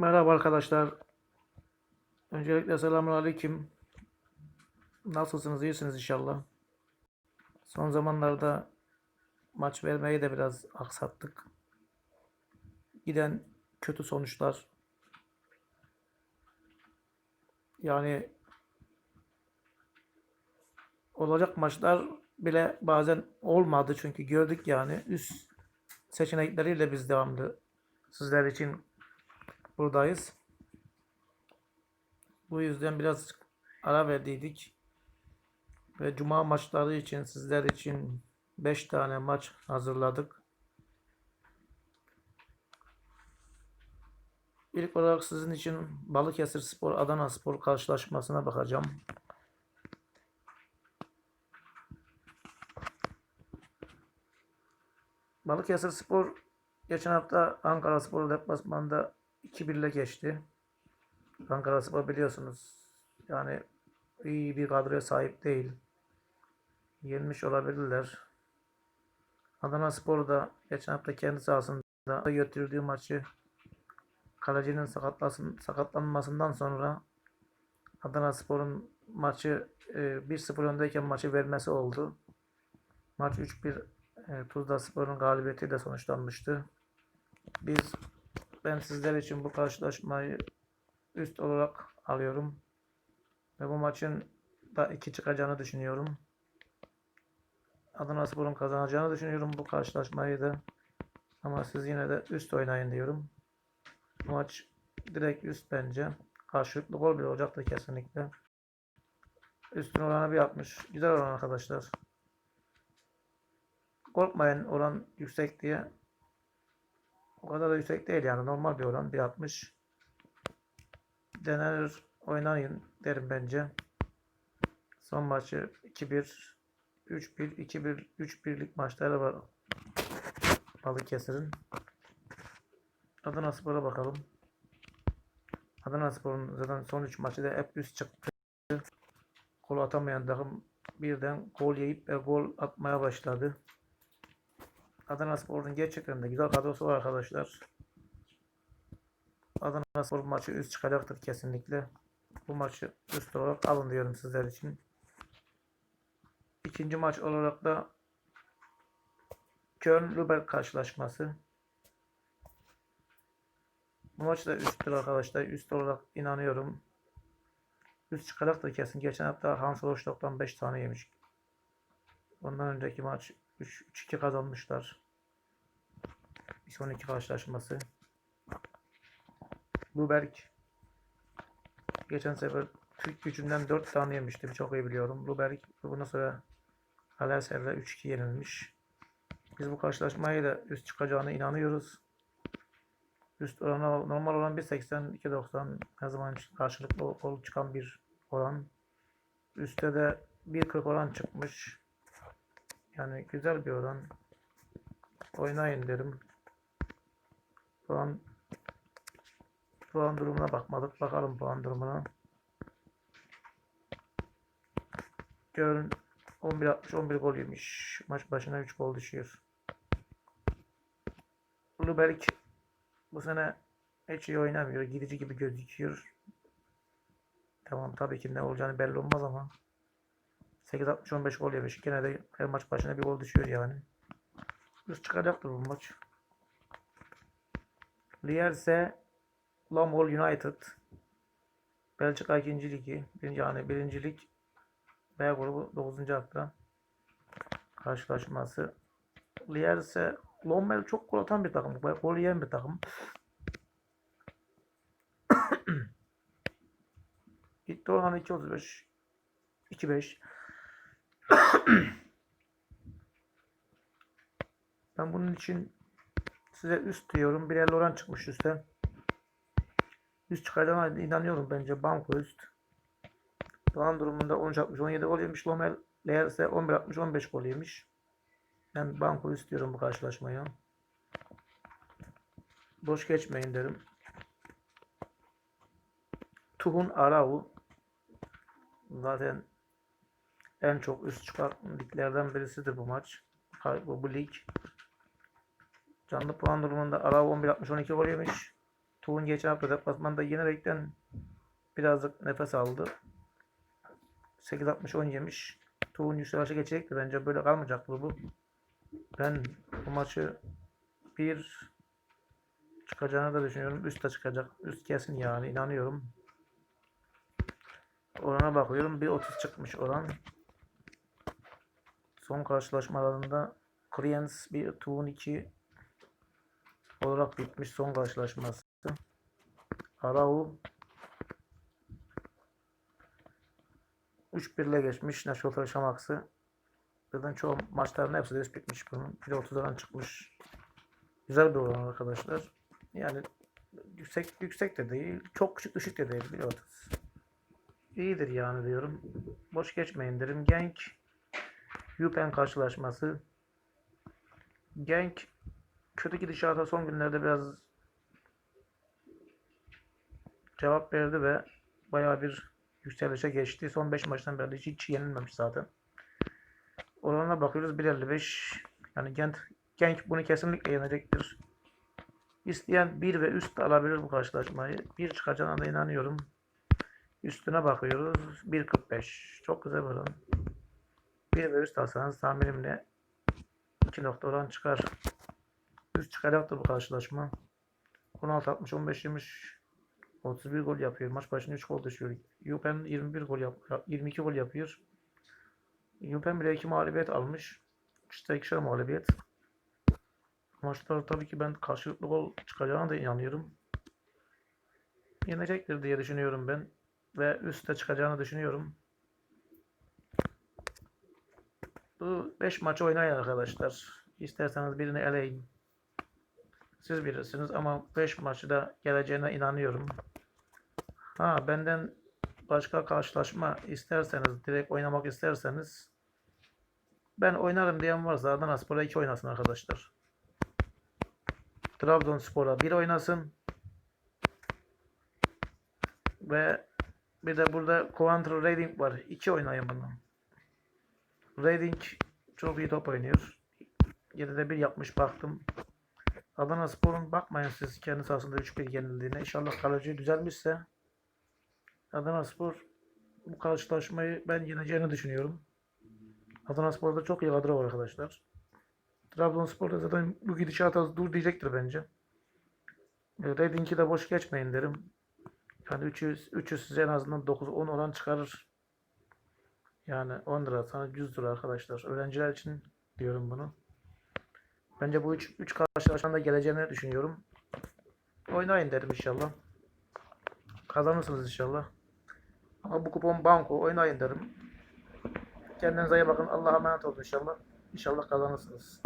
Merhaba arkadaşlar. Öncelikle selamun aleyküm. Nasılsınız? İyisiniz inşallah. Son zamanlarda maç vermeyi de biraz aksattık. Giden kötü sonuçlar. Yani olacak maçlar bile bazen olmadı çünkü gördük yani üst seçenekleriyle biz devamlı sizler için buradayız. Bu yüzden biraz ara verdiydik. Ve cuma maçları için sizler için 5 tane maç hazırladık. İlk olarak sizin için Balıkesir Spor Adana Spor karşılaşmasına bakacağım. Balıkesir Spor geçen hafta Ankara Spor deplasmanda 2-1 ile geçti. Ankara Spor biliyorsunuz yani iyi bir kadroya sahip değil. Yenmiş olabilirler. Adana Spor da geçen hafta kendi sahasında götürdüğü maçı kalecinin sakatlanmasından sonra Adana Spor'un maçı e, 1-0 öndeyken maçı vermesi oldu. Maç 3-1 e, Tuzla Spor'un galibiyetiyle sonuçlanmıştı. Biz ben sizler için bu karşılaşmayı üst olarak alıyorum. Ve bu maçın da iki çıkacağını düşünüyorum. Adana Spor'un kazanacağını düşünüyorum bu karşılaşmayı da. Ama siz yine de üst oynayın diyorum. Bu maç direkt üst bence. Karşılıklı gol bile olacaktır kesinlikle. Üstün oranı bir atmış. Güzel oran arkadaşlar. Korkmayın oran yüksek diye. O kadar da yüksek değil yani normal bir oran 1.60. Denenir oynayın derim bence. Son maçı 2-1 3-1 2-1 3-1'lik maçları var Balıkesir'in. Adana Spor'a bakalım. Adana Spor'un zaten son 3 maçı da hep üst çıktı. Gol atamayan takım birden gol yiyip ve gol atmaya başladı. Adana Spor'un gerçekten de güzel kadrosu var arkadaşlar. Adana Spor maçı üst çıkacaktır kesinlikle. Bu maçı üst olarak alın diyorum sizler için. İkinci maç olarak da Köln-Lübeck karşılaşması. Bu maç da üsttür arkadaşlar. Üst olarak inanıyorum. Üst çıkacaktır kesin. Geçen hafta Hans Rostock'tan 5 tane yemiş. Ondan önceki maç 3-2 kazanmışlar. Bir sonraki karşılaşması. Luberg geçen sefer Türk gücünden 4 tane yemiştim. Çok iyi biliyorum. Luberg bundan sonra Halerser'de 3-2 yenilmiş. Biz bu karşılaşmayı da üst çıkacağına inanıyoruz. Üst oranı normal olan 1.80 2.90 her zaman karşılıklı ol çıkan bir oran. Üste de 1.40 oran çıkmış. Yani güzel bir oran. Oynayın derim. Puan puan durumuna bakmadık. Bakalım puan durumuna. Görün 11 60 11 gol yemiş. Maç başına 3 gol düşüyor. Luberk bu sene hiç iyi oynamıyor. Gidici gibi gözüküyor. Tamam tabii ki ne olacağını belli olmaz ama 8-60-15 gol yemiş. Gene de her maç başına bir gol düşüyor yani. Üst çıkacaktır bu maç. Lierse Lomhol United Belçika 2. ligi yani birincilik B grubu 9. hafta karşılaşması. Lierse Lommel çok gol atan bir takım. Gol yiyen bir takım. İlk oranı 2.35 2.5 Ben bunun için size üst diyorum. Bir el oran çıkmış üstte. Üst çıkacağına inanıyorum bence. Banko üst. Doğan durumunda 13.60 17 gol yemiş. Lomel Leerse 11.60 15 gol yemiş. Ben banko istiyorum bu karşılaşmaya. Boş geçmeyin derim. Tuhun Arau zaten en çok üst çıkan liglerden birisidir bu maç. Bu, bu lig. Canlı puan durumunda Arau 11.60 12 gol yemiş. Tuğ'un geçen hafta deplasmanda yenerekten birazcık nefes aldı. 8.60 10 yemiş. Tuğ'un yükselişe geçecekti. Bence böyle kalmayacaktı bu. Ben bu maçı bir çıkacağını da düşünüyorum. Üste çıkacak. Üst kesin yani inanıyorum. Orana bakıyorum. Bir 30 çıkmış oran. Son karşılaşmalarında Kriens bir Tuğ'un 2 olarak bitmiş son karşılaşması. Arau 3-1 ile geçmiş Neşofer Şamaksı. Zaten çoğu maçların hepsi de bitmiş bunun. 1.30'dan çıkmış. Güzel bir oran arkadaşlar. Yani yüksek yüksek de değil. Çok küçük düşük de değil. 1.30. İyidir yani diyorum. Boş geçmeyin derim. Genk Yupen karşılaşması. Genk kötü gidişata son günlerde biraz cevap verdi ve bayağı bir yükselişe geçti. Son 5 maçtan beri hiç, yenilmemiş zaten. Oranına bakıyoruz 1.55. Yani Gent, Genk bunu kesinlikle yenecektir. İsteyen 1 ve üst alabilir bu karşılaşmayı. 1 çıkacağına da inanıyorum. Üstüne bakıyoruz. 1.45. Çok güzel oran. 1 ve üst alsanız tahminimle 2 nokta oran çıkar. Üst çıkacaktır bu karşılaşma. 16 60 15 yemiş. 31 gol yapıyor. Maç başına 3 gol düşüyor. Yupen 21 gol yap 22 gol yapıyor. Yupen bile 2 mağlubiyet almış. İşte ikişer mağlubiyet. Maçlarda tabii ki ben karşılıklı gol çıkacağına da inanıyorum. Yenecektir diye düşünüyorum ben. Ve üstte çıkacağını düşünüyorum. Bu 5 maçı oynayın arkadaşlar. İsterseniz birini eleyin. Siz bilirsiniz ama 5 maçı da geleceğine inanıyorum. Ha benden başka karşılaşma isterseniz, direkt oynamak isterseniz ben oynarım diyen varsa Adanaspor'a 2 oynasın arkadaşlar. Trabzonspor'a 1 oynasın. Ve bir de burada Counter Rating var. 2 oynayın bunu. Rating çok iyi top oynuyor. 7'de 1 yapmış baktım. Adana Spor'un bakmayın siz kendi sahasında 3-1 yenildiğine. İnşallah kaleci düzelmişse Adana Spor bu karşılaşmayı ben yeneceğini düşünüyorum. Adana Spor'da çok iyi kadro var arkadaşlar. Trabzonspor'da zaten bu gidişata dur diyecektir bence. E, Rating'i de boş geçmeyin derim. Yani 300, 300 size en azından 9-10 oran çıkarır. Yani 10 lira sana 100 lira arkadaşlar. Öğrenciler için diyorum bunu. Bence bu 3 3 karşılaşmada geleceğini düşünüyorum. Oynayın derim inşallah. Kazanırsınız inşallah. Ama bu kupon banko oynayın derim. Kendinize iyi bakın. Allah'a emanet olun inşallah. İnşallah kazanırsınız.